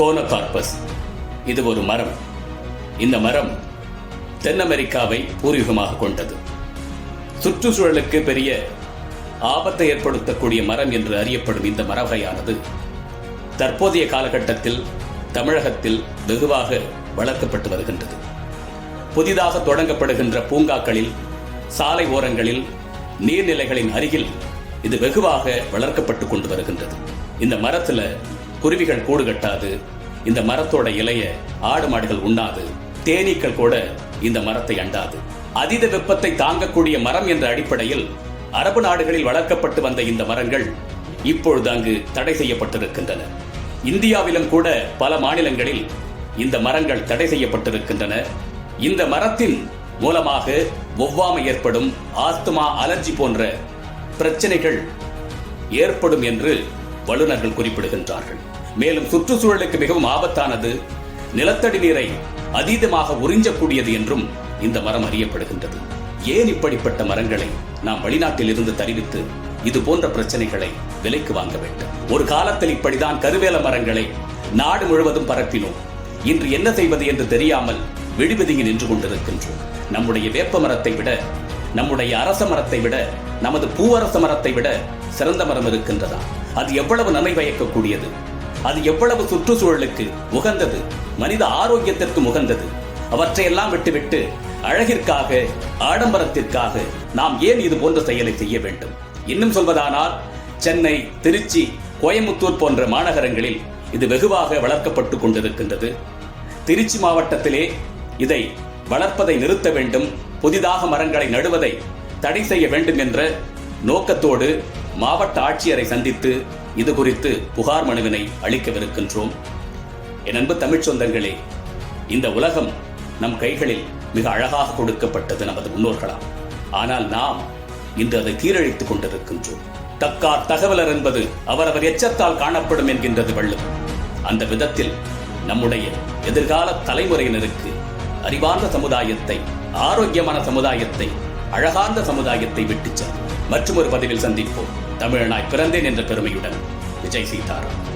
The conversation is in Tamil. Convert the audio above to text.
கோனகார்பஸ். இது ஒரு மரம். இந்த மரம் தென் அமெரிக்காவை பூர்வீகமாக கொண்டது. சுற்றுச்சூழலுக்கு பெரிய ஆபத்தை ஏற்படுத்தக்கூடிய மரம் என்று அறியப்படும் இந்த மர வகையானது தற்போதைய காலகட்டத்தில் தமிழகத்தில் வெகுவாக வளர்க்கப்பட்டு வருகின்றது. புதிதாக தொடங்கப்படுகின்ற பூங்காக்களில் சாலை ஓரங்களில் நீர்நிலைகளின் அருகில் இது வெகுவாக வளர்க்கப்பட்டு கொண்டு வருகின்றது. இந்த மரத்துல குருவிகள் கூடு கட்டாது. இந்த மரத்தோட இலைய ஆடு மாடுகள் உண்ணாது. தேனீக்கள் கூட இந்த மரத்தை அண்டாது. அதீத வெப்பத்தை தாங்கக்கூடிய மரம் என்ற அடிப்படையில் அரபு நாடுகளில் வளர்க்கப்பட்டு வந்த இந்த மரங்கள் இப்பொழுது அங்கு தடை செய்யப்பட்டிருக்கின்றன. இந்தியாவிலும் கூட பல மாநிலங்களில் இந்த மரங்கள் தடை செய்யப்பட்டிருக்கின்றன. இந்த மரத்தின் மூலமாக ஒவ்வாமை ஏற்படும் ஆஸ்துமா அலர்ஜி போன்ற பிரச்சனைகள் ஏற்படும் என்று வல்லுநர்கள் குறிப்பிடுகின்றார்கள். மேலும் சுற்றுச்சூழலுக்கு மிகவும் ஆபத்தானது. நிலத்தடி நீரை அதீதமாக உறிஞ்சக்கூடியது என்றும் இந்த மரம் அறியப்படுகின்றது. ஏன் இப்படிப்பட்ட மரங்களை நாம் வெளிநாட்டில் இருந்து தருவித்து இது போன்ற பிரச்சனைகளை விலைக்கு வாங்க வேண்டும்? ஒரு காலத்தில் இப்படிதான் கருவேல மரங்களை நாடு முழுவதும் பரப்பினோம். இன்று என்ன செய்வது என்று தெரியாமல் விடுவிதுங்கி நின்று கொண்டிருக்கின்றோம். நம்முடைய வேப்ப மரத்தை விட நம்முடைய அரச மரத்தை விட நமது பூவரச மரத்தை விட சிறந்த மரம் இருக்கின்றதா? அது எவ்வளவு நன்மை பயக்கக்கூடியது? அது எவ்வளவு சுற்றுச்சூழலுக்கு உகந்தது மனித ஆரோக்கியத்திற்கு உகந்தது. அவற்றையெல்லாம் விட்டுவிட்டு அழகிற்காக ஆடம்பரத்திற்காக நாம் ஏன் இது போன்ற செயலை செய்ய வேண்டும்? இன்னும் சொல்வதானால் சென்னை திருச்சி கோயமுத்தூர் போன்ற மாநகரங்களில் இது வெகுவாக வளர்க்கப்பட்டு கொண்டிருக்கின்றது. திருச்சி மாவட்டத்திலே இதை வளர்ப்பதை நிறுத்த வேண்டும் புதிதாக மரங்களை நடுவதை தடை செய்ய வேண்டும் என்ற நோக்கத்தோடு மாவட்ட ஆட்சியரை சந்தித்து இது குறித்து புகார் மனுவினை அளிக்கவிருக்கின்றோம். என் அன்பு தமிழ் சொந்தங்களே இந்த உலகம் நம் கைகளில் மிக அழகாக கொடுக்கப்பட்டது நமது முன்னோர்களால். ஆனால் நாம் இன்று அதை தீரழித்துக் கொண்டிருக்கின்றோம். தக்கார் தகவலர் என்பது அவரவர் எச்சத்தால் காணப்படும் என்கின்றது வள்ளும் அந்த விதத்தில் நம்முடைய எதிர்கால தலைமுறையினருக்கு அறிவார்ந்த சமுதாயத்தை ஆரோக்கியமான சமுதாயத்தை அழகார்ந்த சமுதாயத்தை விட்டுச் செல்வோம் மற்றும் ஒரு பதிவில் சந்திப்போம். தமிழனாய் பிறந்தேன் என்ற பெருமையுடன். விஜய் சீதாராம்.